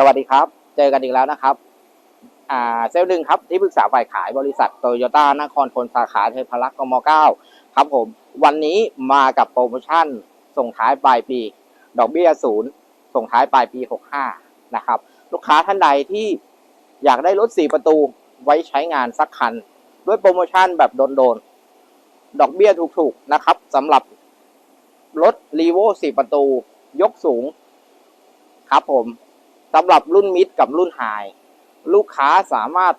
สวัสดีครับ เจอกันอีกแล้วนะครับ อ่า เซลล์หนึ่งครับ ที่ปรึกษาฝ่ายขายบริษัทโตโยต้านครทนสาขาเทพรักษ์กมเก้าครับผม วันนี้มากับโปรโมชั่น ส่งท้ายปลายปี ดอกเบี้ยศูนย์ส่งท้ายปลายปี 65 นะครับ ลูกค้าท่านใดที่อยากได้รถ 4 ประตูไว้ใช้งานสักคัน ด้วยโปรโมชั่นแบบโดนๆ ดอกเบี้ยถูกๆ นะครับสำหรับรถรีโว4ประตูยกสูง ครับผม สำหรับรุ่นมิดกับรุ่นไฮลูกค้าสามารถ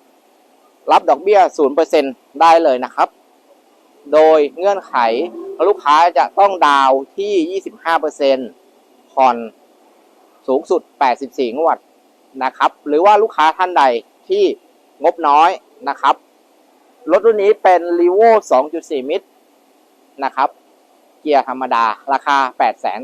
รับดอกเบี้ย 0%ได้เลยนะครับ โดยเงื่อนไขลูกค้าจะต้องดาวที่ 25%ผ่อนสูงสุด 84 งวดนะครับ หรือว่าลูกค้าท่านใดที่งบน้อยนะครับ รถรุ่นนี้เป็น r e v o 2.4 มิตรนะครับ เกียร์ธรรมดาราคา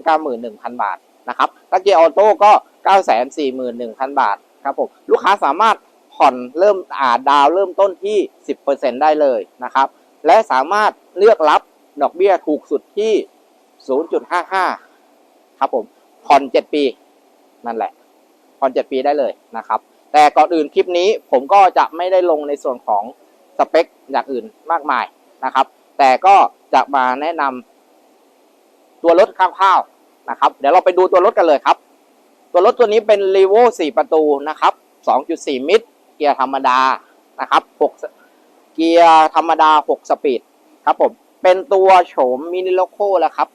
891,000 บาทนะครับถ้าเกียร์ออโต้ก็ 941,000 บาทครับผมลูกค้าสามารถผ่อนเริ่มอ่าดาวเริ่มต้นที่ 10%ได้เลยนะครับและสามารถเลือกรับดอกเบี้ยถูกสุดที่ 0.55 ครับผมผ่อน 7 ปีนั่นแหละผ่อน 7 ปีได้เลยนะครับ แต่ก่อนอื่นคลิปนี้ผมก็จะไม่ได้ลงในส่วนของสเปคอย่างอื่นมากมายนะครับ แต่ก็จะมาแนะนำตัวรถข้าวๆนะครับ เดี๋ยวเราไปดูตัวรถกันเลยครับ ตัวรถตัวนี้เป็น r e v o 4ประตูนะครับ 2.4 มิตร เกียร์ธรรมดานะครับ6เกียร์ธรรมดา 6 สปีดครับผมเป็นตัวโฉมมินิโลโก้แล้วครับ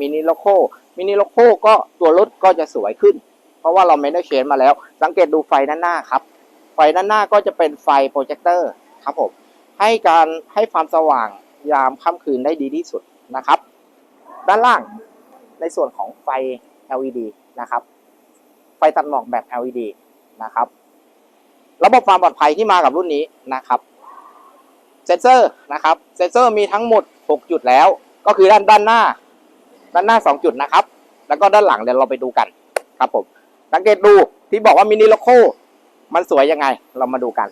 มินิโลโก้มินิโลโก้ก็ตัวรถก็จะสวยขึ้น เพราะว่าเราไม่ได้เชนมาแล้ว สังเกตดูไฟด้านหน้าครับ ไฟด้านหน้าก็จะเป็นไฟโปรเจคเตอร์ครับผมให้การให้ความสว่างยามค่ำคืนได้ดีที่สุดนะครับ ด้านล่างในส่วนของไฟ LED นะครับ ไฟตัดหมอกแบบ LED นะครับ ระบบความปลอดภัยที่มากับรุ่นนี้นะครับเซนเซอร์นะครับเซนเซอร์มีทั้งหมด 6 จุดแล้ว ก็คือด้านด้านหน้า ด้านหน้า 2 จุดนะครับ แล้วก็ด้านหลังเดี๋ยวเราไปดูกันครับผมสังเกตดูที่บอกว่ามินิโลโก้มันสวยยังไง เรามาดูกัน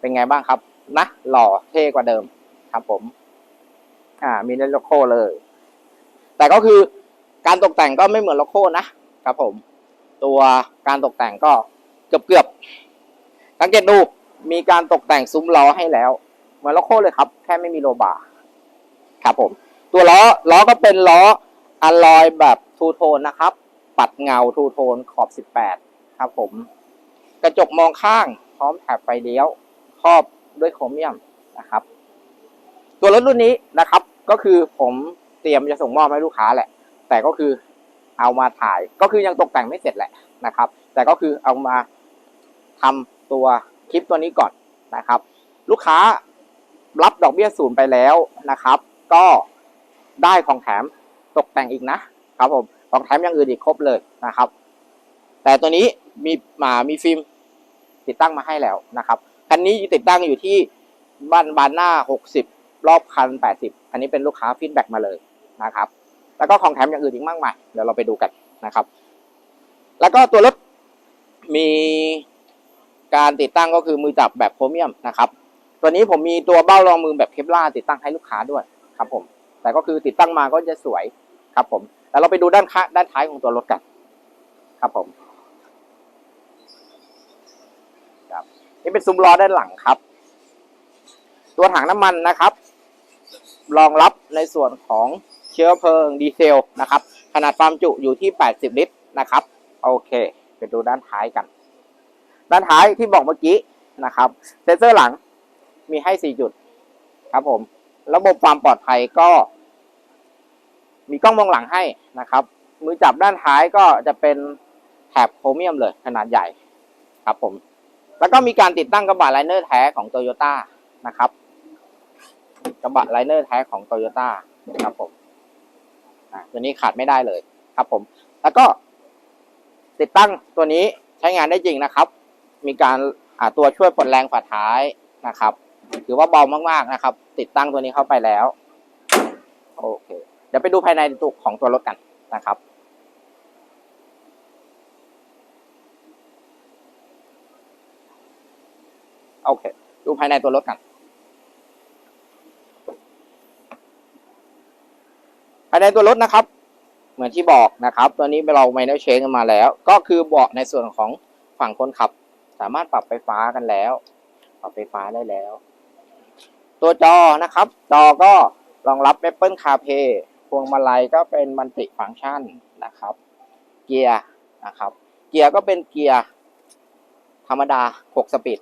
เป็นไงบ้างครับนะหล่อเท่กว่าเดิมครับผม อ่ามินิโลโก้เลย แต่ก็คือการตกแต่งก็ไม่เหมือนโลโก้นะครับผม ตัวการตกแต่งก็เกือบเกือบๆสังเกตดูมีการตกแต่งซุ้มล้อให้แล้วเหมือนโลโก้เลยครับ แค่ไม่มีโลบาร์ครับผม ตัวล้อล้อก็เป็นล้ออะลอยแบบทูโทนนะครับ ปัดเงาทูโทนขอบ 18 ครับผม กระจกมองข้างพร้อมแถบไฟเลี้ยวครอบด้วยโครเมียมนะครับ ตัวรถรุ่นนี้นะครับ ก็คือผมเตรียมจะส่งมอบให้ลูกค้าแหละ แต่ก็คือ เอามาถ่ายก็คือยังตกแต่งไม่เสร็จแหละนะครับ แต่ก็คือเอามาทำตัวคลิปตัวนี้ก่อนนะครับ ลูกค้ารับดอกเบี้ยศูนย์ไปแล้วนะครับ ก็ได้ของแถมตกแต่งอีกนะครับผมของแถมอย่างอื่นอีกครบเลยนะครับ แต่ตัวนี้มีมามีฟิล์มติดตั้งมาให้แล้วนะครับคันนี้ติดตั้งอยู่ที่บ้านบานหน้า 60 รอบคัน 80 อันนี้เป็นลูกค้าฟีดแบ็กมาเลยนะครับ แล้วก็ของแถมอย่างอื่นอีกมากมายเดี๋ยวเราไปดูกันนะครับ แล้วก็ตัวรถมีการติดตั้งก็คือมือจับแบบโครเมียมนะครับ ตัวนี้ผมมีตัวเบ้ารองมือแบบเคปลาติดตั้งให้ลูกค้าด้วยครับผม แต่ก็คือติดตั้งมาก็จะสวยครับผม แล้วเราไปดูด้านข้างด้านท้ายของตัวรถกัน ครับผมครับนี่เป็นซุ้มล้อด้านหลังครับ ตัวถังน้ำมันนะครับ รองรับในส่วนของ เชื้อเพลิงดีเซลนะครับ ขนาดความจุอยู่ที่ 80 ลิตรนะครับ โอเค ไปดูด้านท้ายกัน ด้านท้ายที่บอกเมื่อกี้นะครับ เซนเซอร์หลังมีให้ 4 จุดครับผม ระบบความปลอดภัยก็ มีกล้องมองหลังให้นะครับ มือจับด้านท้ายก็จะเป็นแถบโครเมียมเลยขนาดใหญ่ครับผม แล้วก็มีการติดตั้งกระบะไลเนอร์แท้ของโตโยต้านะครับ กระบะไลเนอร์แท้ของโตโยต้าครับผม ตัวนี้ขาดไม่ได้เลยครับผม แล้วก็ ติดตั้งตัวนี้ใช้งานได้จริงนะครับ มีการาตัวช่วยปลดแรงฝาท้ายนะครับ ถือว่าเบามากๆนะครับ ติดตั้งตัวนี้เข้าไปแล้ว โอเค เดี๋ยวไปดูภายในตัวของตัวรถกันนะครับโอเค ดูภายในตัวรถกันายในตัวรถนะครับ เหมือนที่บอกนะครับ ตัวนี้เราไม่ได้เช็คกันมาแล้ว ก็คือเบาะในส่วนของฝั่งคนขับ สามารถปรับไฟฟ้ากันแล้ว ปรับไฟฟ้าได้แล้ว ตัวจอนะครับ จอก็รองรับ Apple CarPlay พวงมาลัยก็เป็นมันติฟังก์ชันนะครับ เกียร์นะครับ เกียร์ก็เป็นเกียร์ธรรมดา 6 สปีด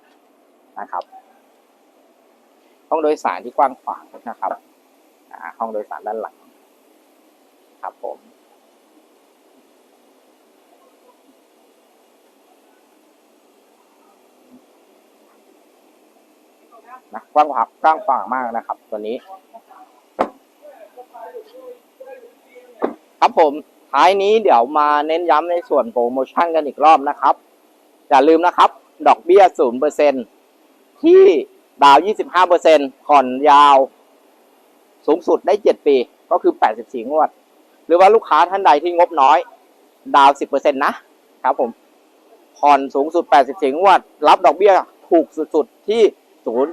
นะครับห้องโดยสารที่กว้างขวางนะครับห้องโดยสารด้านหลัง ครับผม นะกว้างขวางกว้างขวางมากนะครับ ตัวนี้ ครับผมท้ายนี้เดี๋ยวมาเน้นย้ำในส่วนโปรโมชั่นกันอีกรอบนะครับ อย่าลืมนะครับ ดอกเบี้ย0%ที่ดาว25%ผ่อนยาว สูงสุดได้7ปี ก็คือ84งวด หรือว่าลูกค้าท่านใดที่งบน้อย ดาว10%นะครับผมผ่อนสูงสุด 84 งวด รับดอกเบี้ยถูกสุดๆที่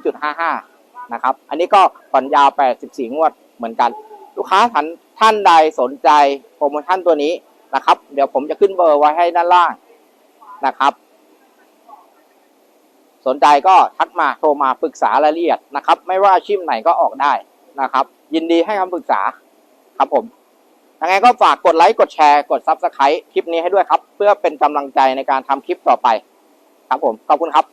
0.55 นะครับ อันนี้ก็ผ่อนยาว 84 งวดเหมือนกัน ลูกค้าท่านท่านใดสนใจโปรโมชั่นตัวนี้นะครับ เดี๋ยวผมจะขึ้นเบอร์ไว้ให้ด้านล่างนะครับ สนใจก็ทักมาโทรมาปรึกษารายละเอียดนะครับ ไม่ว่าอาชีพไหนก็ออกได้นะครับ ยินดีให้คำปรึกษาครับผม ยังไงก็ฝากกดไลค์กดแชร์กดซับสไครต์คลิปนี้ให้ด้วยครับ เพื่อเป็นกำลังใจในการทำคลิปต่อไป ครับผม ขอบคุณครับ